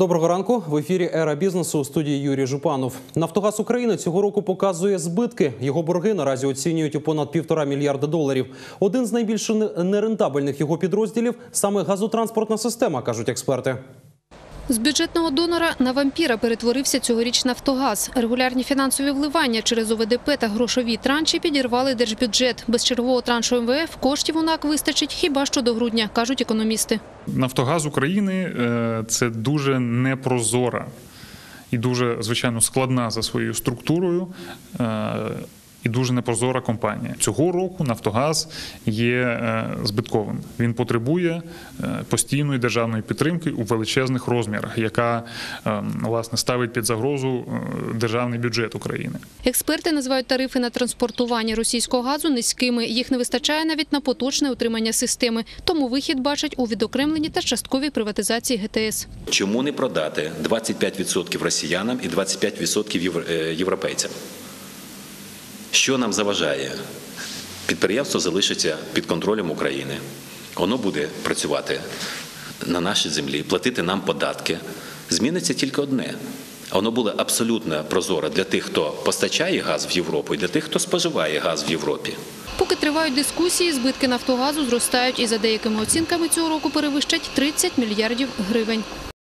Доброго ранку. В ефірі Ера бізнесу у студії Юрій Жупанов. Нафтогаз України цього року показує збитки. Його борги наразі оцінюють у понад півтора мільярда доларів. Один з найбільш нерентабельних його підрозділів саме газотранспортна система, кажуть експерти. З бюджетного донора на вампіра перетворився цьогоріч Нафтогаз. Регулярні фінансові вливання через ОВДП та грошові транші підірвали держбюджет. Без чергового траншу МВФ коштів у НАК вистачить хіба що до грудня, кажуть економісти. Нафтогаз України е, це дуже непрозора і дуже, звичайно, складна за своєю структурою. І дуже непрозора компанія цього року. Нафтогаз є е, збитковим. Він потребує е, постійної державної підтримки у величезних розмірах, яка е, власне ставить під загрозу е, державний бюджет України. Експерти називають тарифи на транспортування російського газу низькими. Їх не вистачає навіть на поточне утримання системи. Тому вихід бачать у відокремленні та частковій приватизації ГТС. Чому не продати 25% росіянам і 25% євро- е, європейцям? Що нам заважає? Підприємство залишиться під контролем України. Воно буде працювати на нашій землі, платити нам податки. Зміниться тільки одне. Воно було абсолютно прозоро для тих, хто постачає газ в Європу, і для тих, хто споживає газ в Європі. Поки тривають дискусії, збитки Нафтогазу зростають і за деякими оцінками цього року перевищать 30 мільярдів гривень.